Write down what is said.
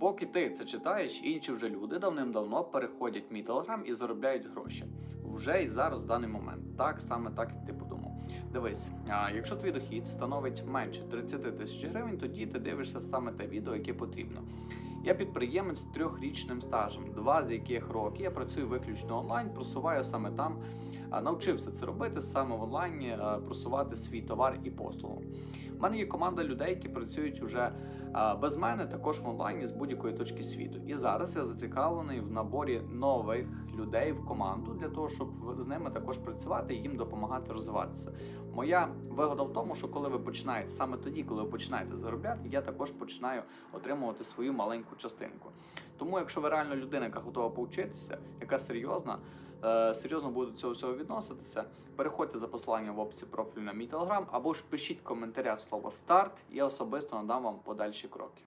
Поки ти це читаєш, інші вже люди давним-давно переходять в мій телеграм і заробляють гроші. Вже і зараз в даний момент. Так саме так, як ти подумав. Дивись, а, якщо твій дохід становить менше 30 тисяч гривень, тоді ти дивишся саме те відео, яке потрібно. Я підприємець з трьохрічним стажем, два з яких роки я працюю виключно онлайн, просуваю саме там, навчився це робити саме в онлайні, просувати свій товар і послугу. У мене є команда людей, які працюють уже без мене, також в онлайні з будь-якої точки світу. І зараз я зацікавлений в наборі нових людей в команду для того, щоб з ними також працювати і їм допомагати розвиватися. Моя вигода в тому, що коли ви починаєте саме тоді, коли ви починаєте заробляти, я також починаю отримувати свою маленьку частинку. Тому, якщо ви реально людина, яка готова повчитися, яка серйозна, е, серйозно буде до цього всього відноситися, переходьте за посиланням в описі профілю на мій телеграм або ж пишіть в коментарях слово старт, я особисто надам вам подальші кроки.